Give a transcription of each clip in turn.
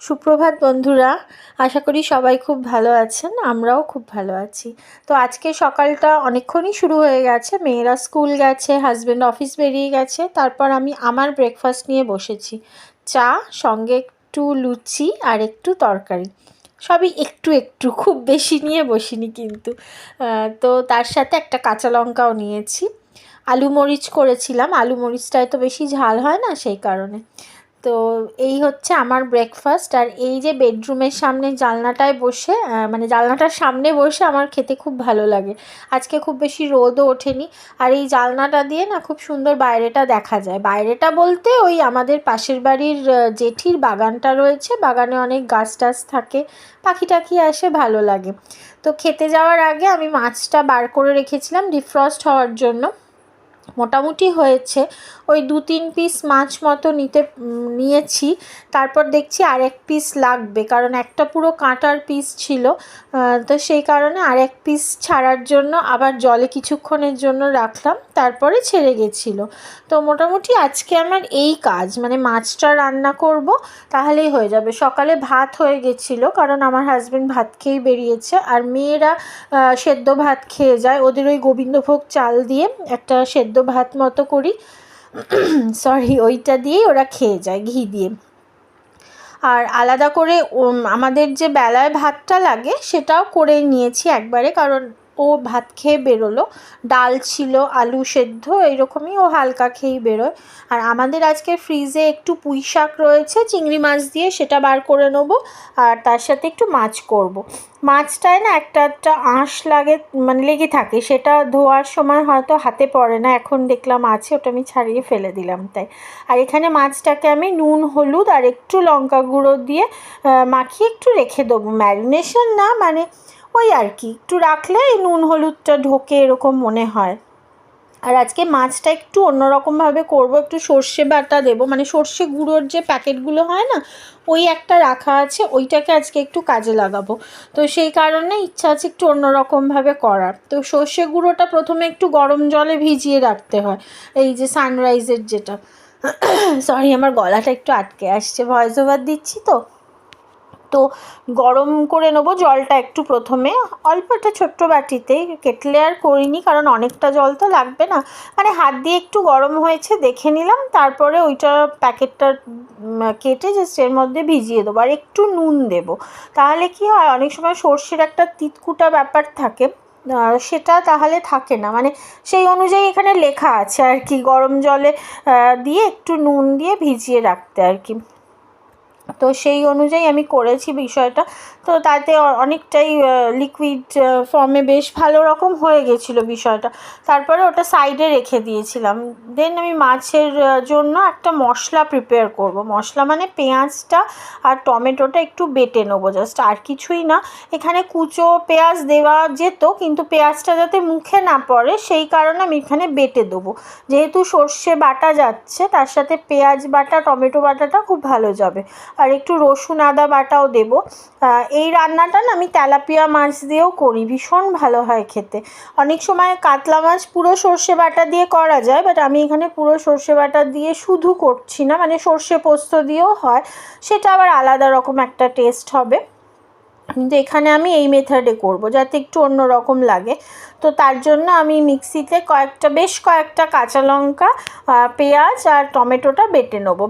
সুপ্রভাত বন্ধুরা, আশা করি সবাই খুব ভালো আছেন, আমরাও খুব ভালো আছি। তো আজকে সকালটা অনেকক্ষণই শুরু হয়ে গেছে, মেয়েরা স্কুল গেছে হাজব্যান্ড অফিস বেরিয়ে গেছে, তারপর আমি আমার ব্রেকফাস্ট নিয়ে বসেছি। চা, সঙ্গে একটু লুচি আর একটু তরকারি। সবই একটু একটু, খুব বেশি নিয়ে বসিনি কিন্তু। তো তার সাথে একটা কাঁচা লঙ্কাও নিয়েছি। আলু মরিচ করেছিলাম, আলু মরিচটায় তো বেশি ঝাল হয় না সেই কারণে। তো এই হচ্ছে আমার ব্রেকফাস্ট আর এই যে বেডরুমের সামনে জানলাটায় বসে মানে জানলাটার সামনে বসে আমার খেতে খুব ভালো লাগে। আজকে খুব বেশি রোদও ওঠেনি। আর এই জানলাটা দিয়ে না খুব সুন্দর বাইরেটা দেখা যায়। বাইরেটা বলতে ওই আমাদের পাশের বাড়ির জেঠির বাগানটা রয়েছে। বাগানে অনেক গাছ টাছ থাকে। পাখি টাখি আসে, ভালো লাগে। তো খেতে যাওয়ার আগে আমি মাছটা বার করে রেখেছিলাম ডিফ্রস্ট হওয়ার জন্য। মোটামুটি হয়েছে। ওই দু তিন পিস মাছ মতো নিতে নিয়েছি। তারপর দেখছি আর এক পিস লাগবে, কারণ একটা পুরো কাঁটার পিস ছিল। তো সেই কারণে আর এক পিস ছাড়ার জন্য আবার জলে কিছুক্ষণের জন্য রাখলাম, তারপরে ছেড়ে গেছিল। তো মোটামুটি আজকে আমার এই কাজ মানে মাছটা রান্না করব, তাহলেই হয়ে যাবে। সকালে ভাত হয়ে গেছিল, কারণ আমার হাজব্যান্ড ভাত খেয়েই বেরিয়েছে। আর মেয়েরা সেদ্ধ ভাত খেয়ে যায়। ওদের ওই গোবিন্দভোগ চাল দিয়ে একটা সেদ্ধ ভাত মতো করি। সরি ওইটা দিয়েই ওরা খেয়ে যায় ঘি দিয়ে। আর আলাদা করে আমাদের যে বেলায় ভাতটা লাগে সেটাও করে নিয়েছি একবারে, কারণ ও ভাত খেয়ে বেরোলো। ডাল ছিল, আলু সেদ্ধ, এইরকমই ও হালকা খেয়েই বেরোয়। আর আমাদের আজকে ফ্রিজে একটু পুঁই শাক রয়েছে, চিংড়ি মাছ দিয়ে সেটা বার করে নেব আর তার সাথে একটু মাছ করব। মাছটায় না একটা একটা আঁশ লাগে মানে লেগে থাকে, সেটা ধোয়ার সময় হয়তো হাতে পড়ে না, এখন দেখলাম আছে, ওটা আমি ছাড়িয়ে ফেলে দিলাম তাই। আর এখানে মাছটাকে আমি নুন, হলুদ আর একটু লঙ্কা গুঁড়ো দিয়ে মাখিয়ে একটু রেখে দেবো। ম্যারিনেশন না মানে ওই আর কি, একটু রাখলে এই নুন হলুদটা ঢোকে এরকম মনে হয়। আর আজকে মাছটা একটু অন্যরকমভাবে করব, একটু সর্ষে বাটা দেবো। মানে সর্ষে গুঁড়োর যে প্যাকেটগুলো হয় না, ওই একটা রাখা আছে, ওইটাকে আজকে একটু কাজে লাগাবো। তো সেই কারণে ইচ্ছা আছে একটু অন্যরকমভাবে করার। তো সর্ষে গুঁড়োটা প্রথমে একটু গরম জলে ভিজিয়ে রাখতে হয়, এই যে সানরাইজের যেটা। সরি, আমার গলাটা একটু আটকে আসছে, ভয়েস ওভার দিচ্ছি তো? তো গরম করে নেব জলটা একটু প্রথমে। অল্প একটা ছোট্ট বাটিতে কেটলে আর করিনি, কারণ অনেকটা জল তো লাগবে না। মানে হাত দিয়ে একটু গরম হয়েছে, দেখে নিলাম। তারপরে ওইটা প্যাকেটটা কেটে জাস্ট এর মধ্যে ভিজিয়ে দেবো। আর একটু নুন দেবো। তাহলে কি হয়, অনেক সময় সর্ষের একটা তিতকুটা ব্যাপার থাকে সেটা তাহলে থাকে না। মানে সেই অনুযায়ী এখানে লেখা আছে আর কি, গরম জলে দিয়ে একটু নুন দিয়ে ভিজিয়ে রাখতে আর কি। তো সেই অনুযায়ী আমি করেছি বিষয়টা। তো তাতে অনেকটাই লিকুইড ফর্মে বেশ ভালো রকম হয়ে গেছিল বিষয়টা। তারপরে ওটা সাইডে রেখে দিয়েছিলাম। দেন আমি মাছের জন্য একটা মশলা প্রিপেয়ার করব। মশলা মানে পেঁয়াজটা আর টমেটোটা একটু বেটে নেব জাস্ট আর কিছুই না। এখানে কুচো পেঁয়াজ দেওয়া যেত, কিন্তু পেঁয়াজটা যাতে মুখে না পড়ে, সেই কারণে আমি এখানে বেটে দেবো। যেহেতু সর্ষে বাটা যাচ্ছে, তার সাথে পেঁয়াজ বাটা, টমেটো বাটাটা খুব ভালো যাবে। আর একটু রসুন, আদা বাটাও দেব। এই রান্নাটা না আমি তেলাপিয়া মাছ দিয়েও করি, ভীষণ ভালো হয় খেতে। অনেক সময় কাতলা মাছ পুরো সর্ষে বাটা দিয়ে করা যায় বাট আমি এখানে পুরো সর্ষে বাটা দিয়ে শুধু করছি না মানে সর্ষে পোস্ত দিয়েও হয়। সেটা আবার আলাদা রকম একটা টেস্ট হবে। কিন্তু এখানে আমি এই মেথডে করব, যাতে একটু অন্য রকম লাগে। তো তার জন্য আমি মিক্সিতে কয়েকটা, বেশ কয়েকটা কাঁচা লঙ্কা পেঁয়াজ আর টমেটোটা বেটে নেব।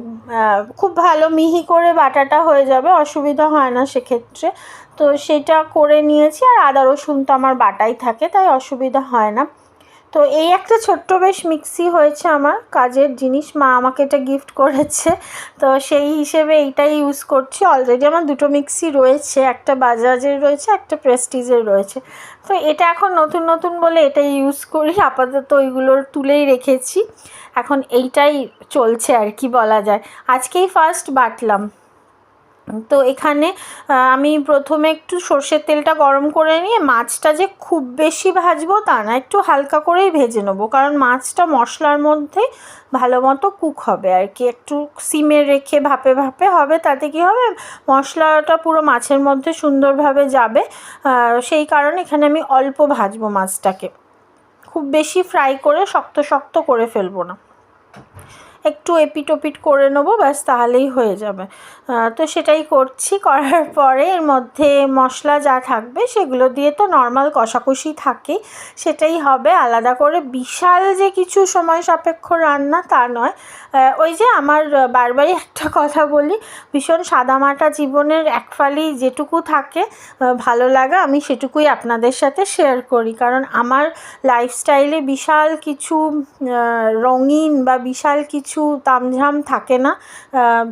খুব ভালো মিহি করে বাটাটা হয়ে যাবে, অসুবিধা হয় না সেক্ষেত্রে। তো সেটা করে নিয়েছি আর আদা রসুন তো আমার বাটাই থাকে, তাই অসুবিধা হয় না। তো এই একটা ছোট্ট বেশ মিক্সি হয়েছে আমার কাজের জিনিস। মা আমাকে এটা গিফট করেছে। তো সেই হিসেবে এইটাই ইউজ করছি। অলরেডি আমার দুটো মিক্সি রয়েছে। একটা বাজাজের রয়েছে, একটা প্রেস্টিজের রয়েছে। তো এটা এখন নতুন নতুন বলে এটাই ইউজ করি। আপাতত ওইগুলোর তুলেই রেখেছি। এখন এইটাই চলছে আর কি বলা যায়। আজকেই ফার্স্ট বাটলাম। তো এখানে আমি প্রথমে একটু সর্ষের তেলটা গরম করে নিয়ে মাছটা যে খুব বেশি ভাজবো তা না, একটু হালকা করেই ভেজে নেব। কারণ মাছটা মশলার মধ্যে ভালো মতো কুক হবে আর কি, একটু সিমে রেখে ভাপে ভাপে হবে, তাতে কি হবে, মশলাটা পুরো মাছের মধ্যে সুন্দরভাবে যাবে। সেই কারণে এখানে আমি অল্প ভাজবো মাছটাকে। খুব বেশি ফ্রাই করে শক্ত শক্ত করে ফেলব না। একটু এপিট ওপিট করে নেব, ব্যাস তাহলেই হয়ে যাবে। তো সেটাই করছি, করার পরে এর মধ্যে মশলা যা থাকবে সেগুলো দিয়ে তো নর্মাল কষাকষি থাকে সেটাই হবে। আলাদা করে বিশাল যে কিছু সময় সাপেক্ষ রান্না তা নয়। ওই যে আমার বারবারই একটা কথা বলি, ভীষণ সাদামাটা জীবনের একফালি যেটুকু থাকে ভালো লাগা, আমি সেটুকুই আপনাদের সাথে শেয়ার করি। কারণ আমার লাইফস্টাইলে বিশাল কিছু রঙিন বা বিশাল কিছু তামঝাম থাকে না।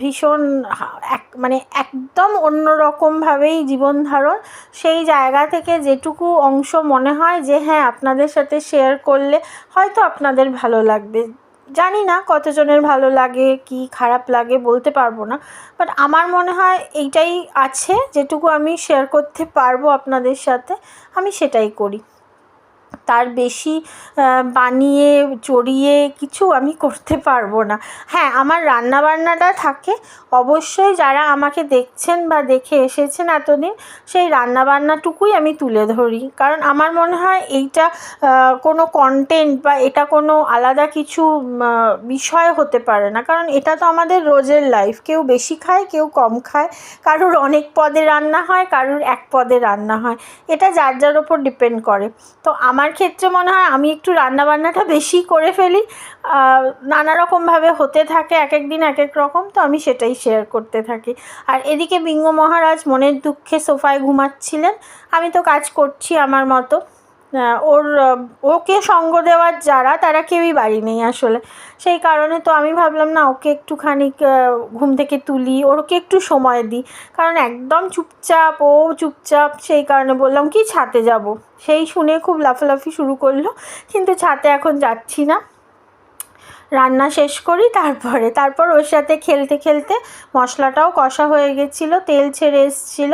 ভীষণ এক মানে একদম অন্যরকমভাবেই জীবন ধারণ। সেই জায়গা থেকে যেটুকু অংশ মনে হয় যে হ্যাঁ আপনাদের সাথে শেয়ার করলে হয়তো আপনাদের ভালো লাগবে। জানি না কতজনের ভালো লাগে, কি খারাপ লাগে, বলতে পারব না। বাট আমার মনে হয় এইটাই আছে, যেটুকু আমি শেয়ার করতে পারব আপনাদের সাথে, আমি সেটাই করি। তার বেশি বানিয়ে চড়িয়ে কিছু আমি করতে পারব না। হ্যাঁ আমার রান্না বান্নাটা থাকে। অবশ্যই যারা আমাকে দেখছেন বা দেখে এসেছেন এতদিন, সেই রান্না বান্নাটুকুই আমি তুলে ধরি। কারণ আমার মনে হয় এইটা কোনো কন্টেন্ট বা এটা কোনো আলাদা কিছু বিষয় হতে পারে না। কারণ এটা তো আমাদের রোজের লাইফ কেউ বেশি খায়, কেউ কম খায়। কারুর অনেক পদে রান্না হয়, কারুর এক পদে রান্না হয়। এটা যার যার ওপর ডিপেন্ড করে। তো আমার ক্ষেত্রে মনে হয় আমি একটু রান্নাবান্নাটা বেশি করে ফেলি। নানা রকমভাবে হতে থাকে এক এক দিন এক এক রকম, তো আমি সেটাই শেয়ার করতে থাকি। আর এদিকে বিঙ্গ মহারাজ মনের দুঃখে সোফায় ঘুমাচ্ছিলেন। আমি তো কাজ করছি আমার মতো। ওর ওকে সঙ্গ দেওয়ার যারা, তারা কেউই বাড়ি নেই আসলে। সেই কারণে তো আমি ভাবলাম, না, ওকে একটুখানি ঘুম থেকে তুলি ওকে একটু সময় দিই। কারণ একদম চুপচাপ, ও চুপচাপ, সেই কারণে বললাম, কি ছাতে যাব? সেই শুনে খুব লাফালাফি শুরু করল, কিন্তু ছাতে এখন যাচ্ছি না। রান্না শেষ করি, তারপরে, তারপর ওর সাথে খেলতে খেলতে মশলাটাও কষা হয়ে গেছিল, তেল ছেড়ে এসেছিল।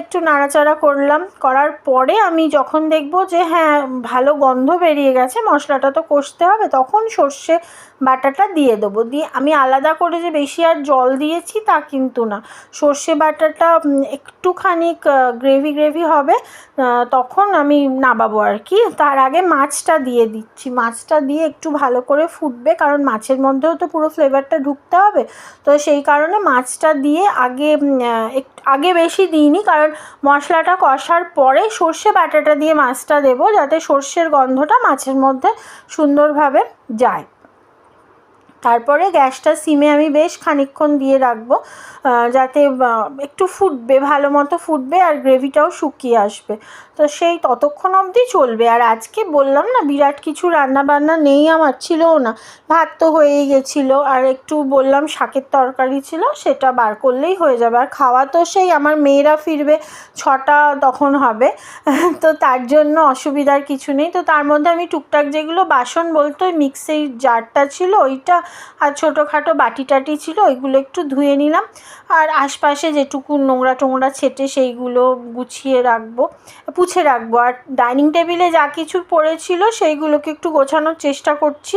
একটু নাড়াচাড়া করলাম। করার পরে আমি যখন দেখব যে হ্যাঁ ভালো গন্ধ বেরিয়ে গেছে, মশলাটা তো কষতে হবে, তখন সর্ষে বাটাটা দিয়ে দেবো। দিয়ে আমি আলাদা করে যে বেশি আর জল দিয়েছি তা কিন্তু না। সর্ষে বাটাটা একটুখানি গ্রেভি গ্রেভি হবে তখন আমি নামাবো আর কি। তার আগে মাছটা দিয়ে দিচ্ছি। মাছটা দিয়ে একটু ভালো করে ফুটবে, কারণ মাছের মধ্যেও তো পুরো ফ্লেভারটা ঢুকতে হবে। তো সেই কারণে মাছটা দিয়ে আগে আগে বেশি দিইনি, কারণ মশলাটা কষার পরে সর্ষে বাটাটা দিয়ে মাছটা দেব যাতে সর্ষের গন্ধটা মাছের মধ্যে সুন্দরভাবে যায়। তারপরে গ্যাসটা সিমে আমি বেশ খানিকক্ষণ দিয়ে রাখব যাতে একটু ফুটবে, ভালো মতো ফুটবে আর গ্রেভিটাও শুকিয়ে আসবে। তো সেই ততক্ষণ অবধি চলবে। আর আজকে বললাম না, বিরাট কিছু রান্না বান্না নেই আমার, ছিলও না। ভাত তো হয়েই গেছিল। আর একটু বললাম শাকের তরকারি ছিল, সেটা বার করলেই হয়ে যাবে। আর খাওয়া তো সেই, আমার মেয়েরা ফিরবে ছটা তখন হবে। তো তার জন্য অসুবিধার কিছু নেই। তো তার মধ্যে আমি টুকটাক যেগুলো বাসন বলতো মিক্সির জারটা ছিল, ওইটা আর ছোটোখাটো বাটি টাটি ছিল, ওইগুলো একটু ধুয়ে নিলাম। আর আশপাশে যেটুকু নোংরা টোংরা ছেটে সেইগুলো গুছিয়ে রাখব, পুছে রাখব। আর ডাইনিং টেবিলে যা কিছু পড়েছিল সেইগুলোকে একটু গোছানোর চেষ্টা করছি।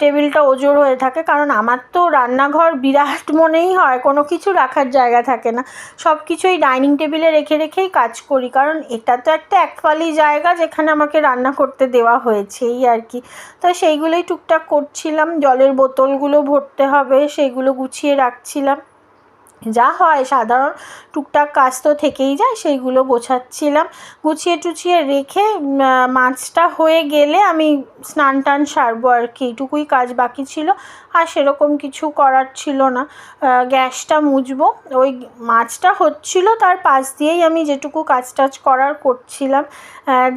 টেবিলটা ওজোর হয়ে থাকে, কারণ আমার তো রান্নাঘর বিরাট মনেই হয়, কোনো কিছু রাখার জায়গা থাকে না। সব কিছুই ডাইনিং টেবিলে রেখে রেখেই কাজ করি, কারণ এটা তো একটা একফালি জায়গা যেখানে আমাকে রান্না করতে দেওয়া হয়েছে এই আর কি। তো সেইগুলোই টুকটাক করছিলাম, জলের বোতলগুলো ভরতে হবে, সেগুলো গুছিয়ে রাখছিলাম। যা হয়, সাধারণ টুকটাক কাজ তো থেকেই যায়, সেইগুলো গোছাচ্ছিলাম। গুছিয়ে টুছিয়ে রেখে মাছটা হয়ে গেলে আমি স্নান টান সারবো আর কি, এইটুকুই কাজ বাকি ছিল। আর সেরকম কিছু করার ছিল না। গ্যাসটা মুছবো। ওই মাছটা হচ্ছিল তার পাশ দিয়েই আমি যেটুকু কাজ টাজ করার করছিলাম।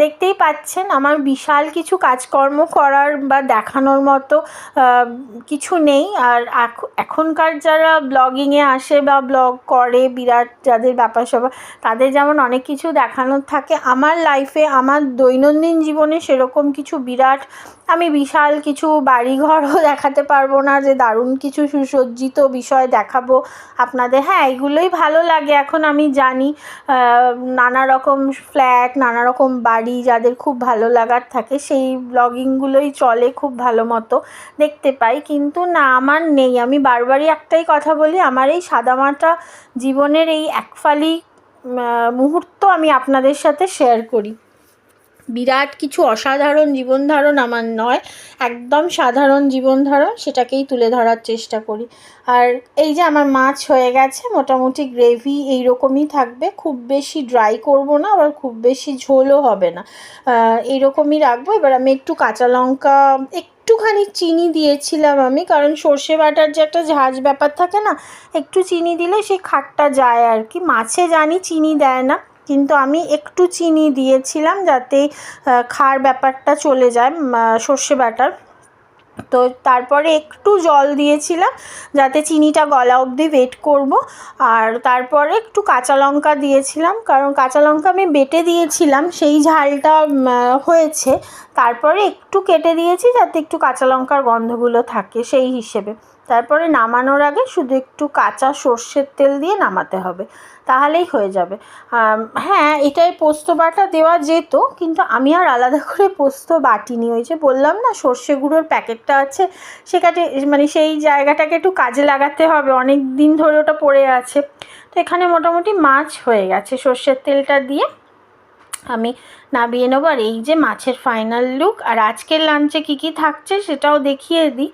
দেখতেই পাচ্ছেন আমার বিশাল কিছু কাজকর্ম করার বা দেখানোর মতো কিছু নেই। আর এখনকার যারা ব্লগিংয়ে আসে বা ব্লগ করে, বিরাট যাদের ব্যাপার স্যাপার, তাদের যেমন অনেক কিছু দেখানোর থাকে। আমার লাইফে আমার দৈনন্দিন জীবনে সেরকম কিছু বিরাট আমি বিশাল কিছু বাড়িঘরও দেখাতে পারব না, যে দারুণ কিছু সুসজ্জিত বিষয় দেখাবো আপনাদের। হ্যাঁ এগুলোই ভালো লাগে, এখন আমি জানি নানা রকম ফ্ল্যাট, নানা রকম বাড়ি যাদের খুব ভালো লাগার থাকে, সেই ব্লগিংগুলোই চলে খুব ভালো মতো দেখতে পাই, কিন্তু না, আমার নেই। আমি বারবারই একটাই কথা বলি, আমার এই সাদামাটা জীবনের এই একফালি মুহূর্ত আমি আপনাদের সাথে শেয়ার করি। বিরাট কিছু অসাধারণ জীবনধারণ আমার নয়, একদম সাধারণ জীবনধারণ সেটাকেই তুলে ধরার চেষ্টা করি। আর এই যে আমার মাছ হয়ে গেছে, মোটামুটি গ্রেভি এই রকমই থাকবে, খুব বেশি ড্রাই করব না, আবার খুব বেশি ঝোলও হবে না। এইরকমই রাখব। এবার আমি একটু কাঁচা লঙ্কা, একটুখানি চিনি দিয়েছিলাম আমি, কারণ সর্ষে বাটার যে একটা ঝাঁঝ ব্যাপার থাকে না, একটু চিনি দিলে সেই খাটটা যায় আর কি। মাছে জানি চিনি দেয় না। কিন্তু আমি একটু চিনি দিয়েছিলাম যাতে খার ব্যাপারটা চলে যায় সর্ষে বাটার। তো তারপরে একটু জল দিয়েছিলাম যাতে চিনিটা গলা অবধি ওয়েট করব। আর তারপরে একটু কাঁচা লঙ্কা দিয়েছিলাম, কারণ কাঁচা লঙ্কা আমি বেটে দিয়েছিলাম, সেই ঝালটা হয়েছে। তারপরে একটু কেটে দিয়েছি যাতে একটু কাঁচা লঙ্কার গন্ধগুলো থাকে সেই হিসেবে। তারপরে নামানোর আগে শুধু একটু কাঁচা সর্ষের তেল দিয়ে নামাতে হবে, তাহলেই হয়ে যাবে। হ্যাঁ এটাই পোস্ত বাটা দেওয়া যেত, কিন্তু আমি আর আলাদা করে পোস্ত বাটিনি। ওই যে বললাম না, সর্ষে গুঁড়োর প্যাকেটটা আছে সেটাতে মানে সেই জায়গাটাকে একটু কাজে লাগাতে হবে। অনেক দিন ধরে ওটা পড়ে আছে। তো এখানে মোটামুটি মাছ হয়ে গেছে সর্ষের তেলটা দিয়ে। আমি নামিয়ে নেব। আর এই যে মাছের ফাইনাল লুক আর আজকের লাঞ্চে কী কী থাকছে সেটাও দেখিয়ে দিই।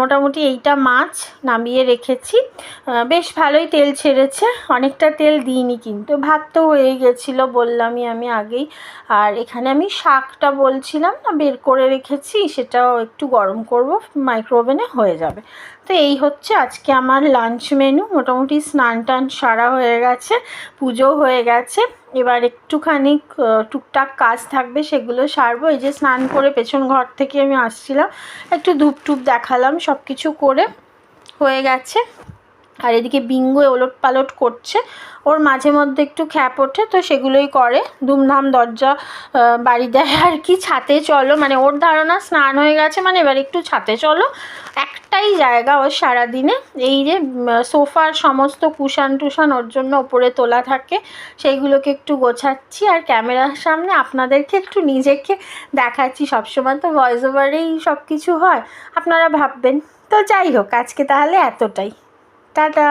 মোটামুটি এইটা মাছ নামিয়ে রেখেছি। বেশ ভালোই তেল ছেড়েছে। অনেকটা তেল দিইনি কিন্তু, ভাত তো হয়ে গেছিল বললামই আমি আগেই। আর এখানে আমি শাকটা বলছিলাম না, বের করে রেখেছি, সেটাও একটু গরম করব মাইক্রোওভেনে হয়ে যাবে। তো এই হচ্ছে আজকে আমার লাঞ্চ মেনু মোটামুটি স্নান টান সারা হয়ে গেছে, পুজো হয়ে গেছে। এবার একটুখানি টুকটাক কাজ থাকবে, সেগুলো সারবো। এই যে স্নান করে পেছন ঘর থেকে আমি আসছিলাম, একটু ধূপ টুপ দেখালাম সব কিছু করে হয়ে গেছে। আর এদিকে বিঙ্গো ওলট পালট করছে। ওর মাঝে মধ্যে একটু খ্যাপ ওঠে, তো সেগুলোই করে। ধুমধাম দরজা বাড়ি দেয়। আর কি ছাতে চলো মানে ওর ধারণা স্নান হয়ে গেছে মানে এবার একটু ছাতে চলো। একটাই জায়গা ওর সারাদিনে, এই যে সোফার সমস্ত কুশান টুশান ওর জন্য ওপরে তোলা থাকে, সেইগুলোকে একটু গোছাচ্ছি। আর ক্যামেরার সামনে আপনাদেরকে একটু নিজেকে দেখাচ্ছি। সবসময় তো ভয়েস ওভারেই সব কিছু হয়, আপনারা ভাববেন। তো যাই হোক, আজকে তাহলে এতটাই। টাটা